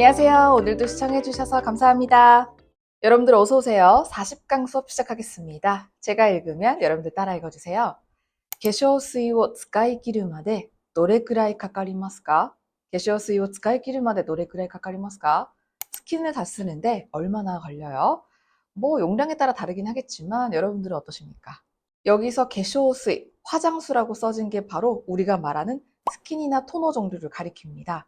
안녕하세요. 오늘도 시청해주셔서 감사합니다. 여러분들 어서오세요. 40강 수업 시작하겠습니다. 제가 읽으면 여러분들 따라 읽어주세요. 化粧水を使い切るまでどれくらいかかりますか化粧水を使い切るまでどれくらいかかりますか 스킨을 다 쓰는데 얼마나 걸려요? 뭐 용량에 따라 다르긴 하겠지만 여러분들은 어떠십니까? 여기서 化粧水, 화장수라고 써진 게 바로 우리가 말하는 스킨이나 토너 종류를 가리킵니다.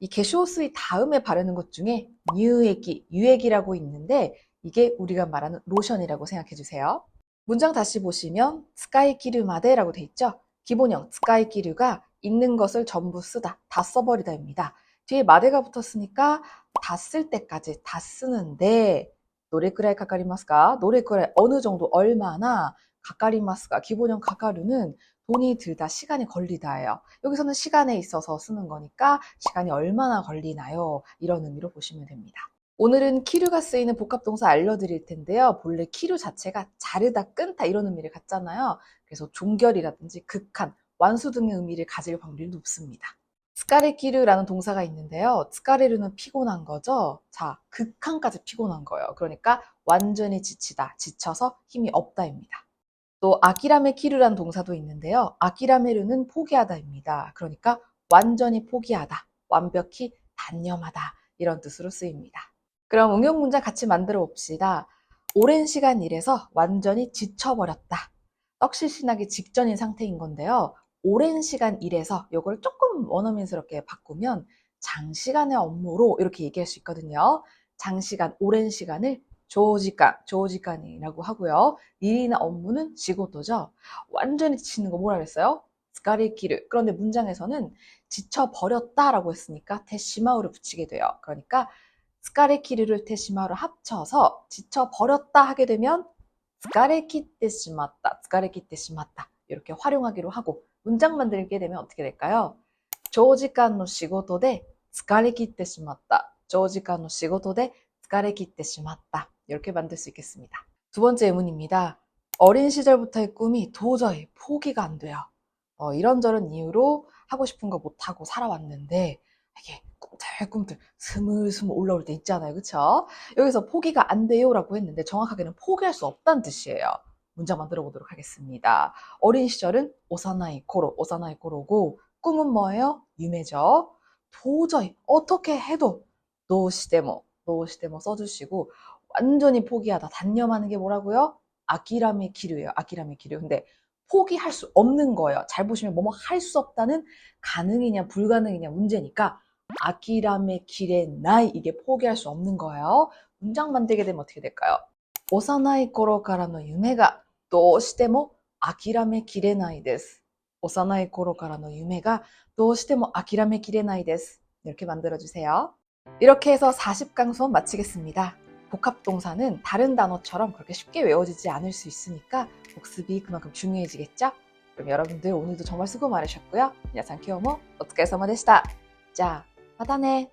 이 게쇼스의 다음에 바르는 것 중에 뉴액이, 유액이라고 있는데 이게 우리가 말하는 로션이라고 생각해 주세요. 문장 다시 보시면 스카이기르마데라고 돼 있죠. 기본형 스카이기르가 있는 것을 전부 쓰다, 다 써버리다입니다. 뒤에 마데가 붙었으니까 다 쓸 때까지 다 쓰는데 노래그라이 카카리마스가 노래그라이 어느 정도 얼마나 카카리마스가 기본형 카카루는 돈이 들다 시간이 걸리다예요. 여기서는 시간에 있어서 쓰는 거니까 시간이 얼마나 걸리나요? 이런 의미로 보시면 됩니다. 오늘은 키류가 쓰이는 복합동사 알려드릴 텐데요. 본래 키류 자체가 자르다, 끊다 이런 의미를 갖잖아요. 그래서 종결이라든지 극한, 완수 등의 의미를 가질 확률이 높습니다. 스카레키르라는 동사가 있는데요. 스카레르는 피곤한 거죠. 자, 극한까지 피곤한 거예요. 그러니까 완전히 지치다, 지쳐서 힘이 없다입니다. 또 아키라메 키르란 동사도 있는데요. 아키라메르는 포기하다입니다. 그러니까 완전히 포기하다, 완벽히 단념하다 이런 뜻으로 쓰입니다. 그럼 응용 문장 같이 만들어 봅시다. 오랜 시간 일해서 완전히 지쳐버렸다. 떡실신하기 직전인 상태인 건데요. 오랜 시간 일해서 이걸 조금 원어민스럽게 바꾸면 장시간의 업무로 이렇게 얘기할 수 있거든요. 장시간, 오랜 시간을 조직간, 조직간이라고 하고요. 일이나 업무는 지고도죠. 완전히 지치는 거 뭐라 그랬어요? 스카리키르. 그런데 문장에서는 지쳐버렸다라고 했으니까 테시마우를 붙이게 돼요. 그러니까 스카레키르를 테시마우를 합쳐서 지쳐버렸다 하게 되면 스카레키테시마다, 스카레키테시마다 이렇게 활용하기로 하고 문장 만들게 되면 어떻게 될까요? 조지간의 시고토데 스카레키테시마다, 조지간의 시고토데 스카레키테시마다 이렇게 만들 수 있겠습니다. 두 번째 예문입니다. 어린 시절부터의 꿈이 도저히 포기가 안 돼요. 어, 이런저런 이유로 하고 싶은 거 못하고 살아왔는데 이게 꿈틀꿈틀 스물스물 올라올 때 있잖아요. 그쵸? 여기서 포기가 안 돼요 라고 했는데 정확하게는 포기할 수 없다는 뜻이에요. 문장 만들어 보도록 하겠습니다. 어린 시절은 오사나이 코로, 오사나이 코로고 꿈은 뭐예요? 유매죠. 도저히 어떻게 해도 노시데모, 노시데모 써주시고 완전히 포기하다 단념하는 게 뭐라고요? 아키라미 기류예요. 아키라미 기류. 근데 포기할 수 없는 거예요. 잘 보시면 뭐뭐 할 수 없다는 가능이냐 불가능이냐 문제니까 아키라미 길의 나이 이게 포기할 수 없는 거예요. 문장 만들게 되면 어떻게 될까요? 오사나이 코로카라노 유메가 도시테모 아키라미 길의 나이 데스. 오사나이 코로카라노 유메가 도시테모 아키라미 길의 나이 데스. 이렇게 만들어 주세요. 이렇게 해서 40강 수업 마치겠습니다. 복합동사는 다른 단어처럼 그렇게 쉽게 외워지지 않을 수 있으니까 복습이 그만큼 중요해지겠죠? 그럼 여러분들 오늘도 정말 수고 많으셨고요. 야상 키오모 어떻게 해서 마데시다. 자, 마다네.